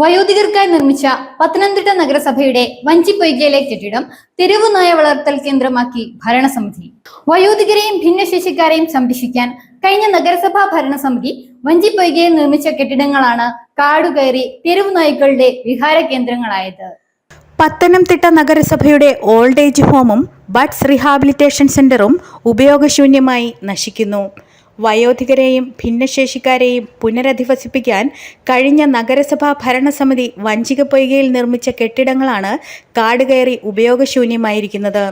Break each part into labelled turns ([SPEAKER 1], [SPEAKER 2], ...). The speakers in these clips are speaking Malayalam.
[SPEAKER 1] വയോധികർക്കായി നിർമ്മിച്ച പത്തനംതിട്ട നഗരസഭയുടെ വഞ്ചിപ്പൊയ്കയിലെ കെട്ടിടം തെരുവു നായ വളർത്തൽ കേന്ദ്രമാക്കി ഭരണസമിതി. വയോധികരെയും ഭിന്നശേഷിക്കാരെയും സംരക്ഷിക്കാൻ കഴിഞ്ഞ നഗരസഭാ ഭരണസമിതി വഞ്ചിപ്പൊയ്കയിൽ നിർമ്മിച്ച കെട്ടിടങ്ങളാണ് കാടുകയറി തെരുവു നായ്ക്കളുടെ വിഹാര കേന്ദ്രങ്ങളായത്.
[SPEAKER 2] പത്തനംതിട്ട നഗരസഭയുടെ ഓൾഡ് ഏജ് ഹോമും ബഡ്സ് റീഹാബിലിറ്റേഷൻ സെന്ററും ഉപയോഗശൂന്യമായി നശിക്കുന്നു. വയോധികരെയും ഭിന്നശേഷിക്കാരെയും പുനരധിവസിപ്പിക്കാൻ കഴിഞ്ഞ നഗരസഭാ ഭരണസമിതി വഞ്ചികപ്പൊയ്കയിൽ നിർമ്മിച്ച കെട്ടിടങ്ങളാണ് കാടുകയറി ഉപയോഗശൂന്യമായിരിക്കുന്നത്.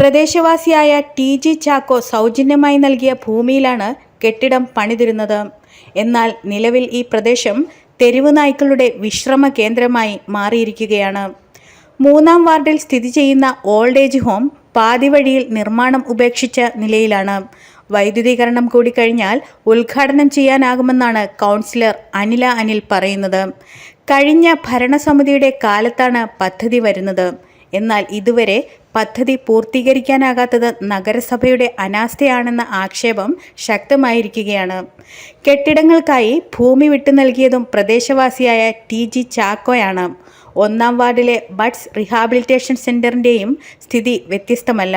[SPEAKER 2] പ്രദേശവാസിയായ ടി ജി ചാക്കോ സൗജന്യമായി നൽകിയ ഭൂമിയിലാണ് കെട്ടിടം പണിതിരുന്നത്. എന്നാൽ നിലവിൽ ഈ പ്രദേശം തെരുവ് നായ്ക്കളുടെ വിശ്രമ കേന്ദ്രമായി മാറിയിരിക്കുകയാണ്. മൂന്നാം വാർഡിൽ സ്ഥിതി ചെയ്യുന്ന ഓൾഡ് ഏജ് ഹോം പാതി വഴിയിൽ നിർമ്മാണം ഉപേക്ഷിച്ച നിലയിലാണ്. വൈദ്യുതീകരണം കൂടി കഴിഞ്ഞാൽ ഉദ്ഘാടനം ചെയ്യാനാകുമെന്നാണ് കൗൺസിലർ അനില അനിൽ പറയുന്നത്. കഴിഞ്ഞ ഭരണസമിതിയുടെ കാലത്താണ് പദ്ധതി വരുന്നത്. എന്നാൽ ഇതുവരെ പദ്ധതി പൂർത്തീകരിക്കാനാകാത്തത് നഗരസഭയുടെ അനാസ്ഥയാണെന്ന ആക്ഷേപം ശക്തമായിരിക്കുകയാണ്. കെട്ടിടങ്ങൾക്കായി ഭൂമി വിട്ടു നൽകിയതും പ്രദേശവാസിയായ ടി ജി ചാക്കോയാണ്. ഒന്നാം വാർഡിലെ ബഡ്സ് റീഹാബിലിറ്റേഷൻ സെന്ററിന്റെയും സ്ഥിതി വ്യത്യസ്തമല്ല.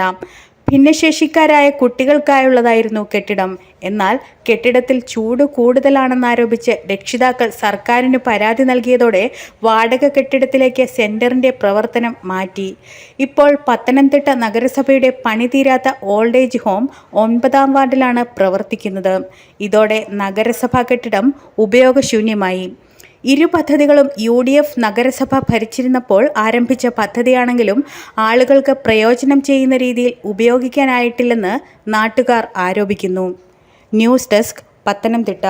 [SPEAKER 2] ഭിന്നശേഷിക്കാരായ കുട്ടികൾക്കായുള്ളതായിരുന്നു കെട്ടിടം. എന്നാൽ കെട്ടിടത്തിൽ ചൂട് കൂടുതലാണെന്നാരോപിച്ച് രക്ഷിതാക്കൾ സർക്കാരിന് പരാതി നൽകിയതോടെ വാടക കെട്ടിടത്തിലേക്ക് സെന്ററിന്റെ പ്രവർത്തനം മാറ്റി. ഇപ്പോൾ പത്തനംതിട്ട നഗരസഭയുടെ പണി തീരാത്ത ഓൾഡ് ഏജ് ഹോം ഒൻപതാം വാർഡിലാണ് പ്രവർത്തിക്കുന്നത്. ഇതോടെ നഗരസഭാ കെട്ടിടം ഉപയോഗശൂന്യമായി. ഇരു പദ്ധതികളും യു ഡി എഫ് നഗരസഭ ഭരിച്ചിരുന്നപ്പോൾ ആരംഭിച്ച പദ്ധതിയാണെങ്കിലും ആളുകൾക്ക് പ്രയോജനം ചെയ്യുന്ന രീതിയിൽ ഉപയോഗിക്കാനായിട്ടില്ലെന്ന് നാട്ടുകാർ ആരോപിക്കുന്നു. News desk Pathanamthitta.